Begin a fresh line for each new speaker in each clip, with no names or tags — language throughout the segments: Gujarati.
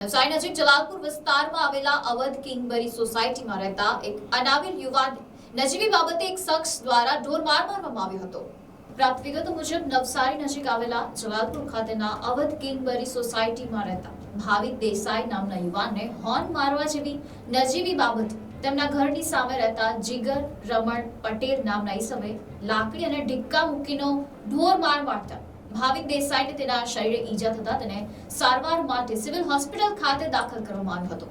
નવસારી નજીક જલાલપુર વિસ્તારમાં આવેલા અવધ કિંગબરી સોસાયટીમાં રહેતા એક અનાવિલ યુવાન નજીવી બાબતે એક શખ્સ દ્વારા ઢોર માર મારવામાં આવ્યો હતો. પ્રાપ્ત વિગતો મુજબ નવસારી નજીક આવેલા જલાલપુર ખાતેના અવધ કિંગબરી સોસાયટીમાં રહેતા ભાવિક દેસાઈ નામના યુવાનને હોર્ન મારવા જેવી નજીવી બાબત તેમના ઘરની સામે રહેતા જીગર રમણ પટેલ નામના ઈસમે લાકડી અને ઢીક્કા મૂકીનો ઢોર માર મારતા ભાવિક દેસાઈને તેના શરીરે ઈજા થતા તેને સારવાર માટે સિવિલ હોસ્પિટલ ખાતે દાખલ કરવામાં આવ્યો હતો.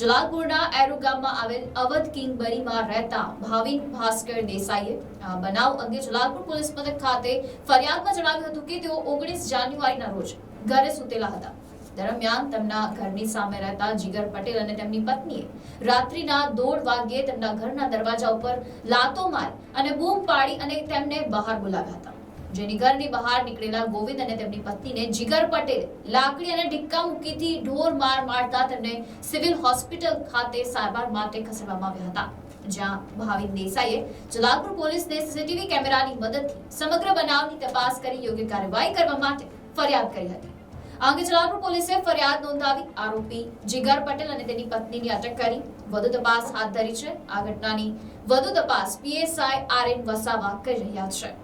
જલાલપુરના એરો ગામમાં આવેલ અવધ કિંગબરીમાં રહેતા ભાવિક ભાસ્કર દેસાઈએ બનાવ અંગે જલાલપુર પોલીસ મથક ખાતે ફરિયાદમાં જણાવ્યું હતું કે તેઓ ઓગણીસ જાન્યુઆરીના રોજ ઘરે સૂતેલા હતા. દરમિયાન તેમના ઘરની સામે રહેતા જીગર પટેલ અને તેમની પત્નીએ રાત્રિના દોઢ વાગ્યે તેમના ઘરના દરવાજા ઉપર લાતો મારી અને બૂમ પાડી અને તેમને બહાર બોલાવ્યા હતા. જેની ઘરની બહાર નીકળેલા ગોવિંદ અને તેમની પત્નીને જીગર પટેલ લાકડી અને ઢિક્કા મૂકીથી ઢોર માર મારતા તેમને સિવિલ હોસ્પિટલ ખાતે સારવાર માટે ખસેડવામાં આવ્યા હતા. જ્યાં ભાવિન દેસાઈએ જલાલપુર પોલીસને સીસીટીવી કેમેરાની મદદથી સમગ્ર બનાવની તપાસ કરી યોગ્ય કાર્યવાહી કરવા માટે ફરિયાદ કરી હતી. આ અંગે જલાલપુર પોલીસે ફરિયાદ નોંધાવી આરોપી જીગર પટેલ અને તેની પત્નીની અટક કરી. વધુ તપાસ હાથ ધરી છે. આ ઘટનાની વધુ તપાસ પીએસઆઈ આર એન વસાવા કરી રહ્યા છે.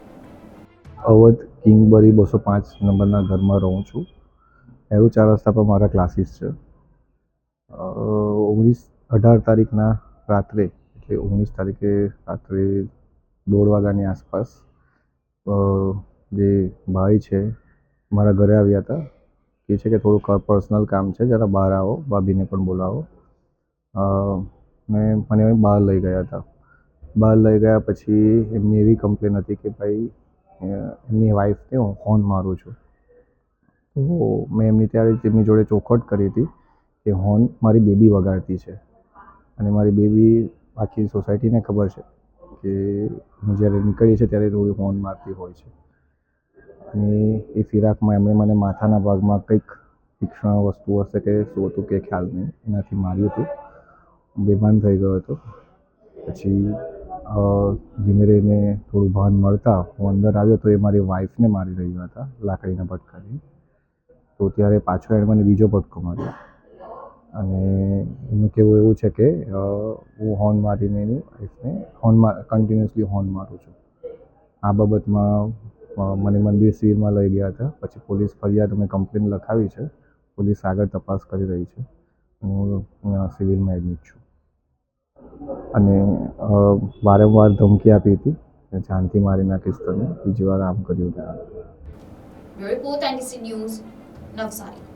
અવધ કિંગબરી બસો પાંચ નંબરના ઘરમાં રહું છું. એવું ચાર રસ્તા પર મારા ક્લાસીસ છે. ઓગણીસ, અઢાર તારીખના રાત્રે, એટલે ઓગણીસ તારીખે રાત્રે દોઢ વાગ્યાની આસપાસ જે ભાઈ છે, મારા ઘરે આવ્યા હતા. કે છે કે થોડુંક પર્સનલ કામ છે, જરા બહાર આવો, ભાભીને પણ બોલાવો. મેં મને બહાર લઈ ગયા હતા. બહાર લઈ ગયા પછી એમની એવી કમ્પ્લેન હતી કે ભાઈ એમની વાઈફને હું હોર્ન મારું છું. તો મેં એમની ત્યારે તેમની જોડે ચોખવટ કરી હતી કે હોર્ન મારી બેબી વગાડતી છે. અને મારી બેબી આખી સોસાયટીને ખબર છે કે હું જ્યારે નીકળીએ છીએ ત્યારે થોડી હોર્ન મારતી હોય છે. અને એ ફિરાકમાં એમણે મને માથાના ભાગમાં કંઈક તીક્ષ્ણ વસ્તુ હશે કે શું હતું કે ખ્યાલ નહીં, એનાથી માર્યું હતું. બેભાન થઈ ગયો હતો. પછી ધીમે રહીને થોડું ભાન મળતા હું અંદર આવ્યો તો એ મારી વાઈફને મારી રહ્યા હતા, લાકડીના પટકાની તો ત્યારે પાછો એણે મને બીજો પટકો માર્યો. અને એનું કહેવું એવું છે કે હું હોર્ન મારીને એની વાઈફને હોર્ન કન્ટિન્યુઅસલી હોર્ન મારું છું. આ બાબતમાં મને મંદિર સિવિલમાં લઈ ગયા હતા. પછી પોલીસ ફરિયાદ અમે કમ્પ્લેન લખાવી છે. પોલીસ આગળ તપાસ કરી રહી છે. હું સિવિલમાં એડમિટ છું. અને વારંવાર ધમકી આપી હતી જાનથી મારી નાખીશ તને બીજી વાર આમ કર્યું
ન્યૂઝ નવસારી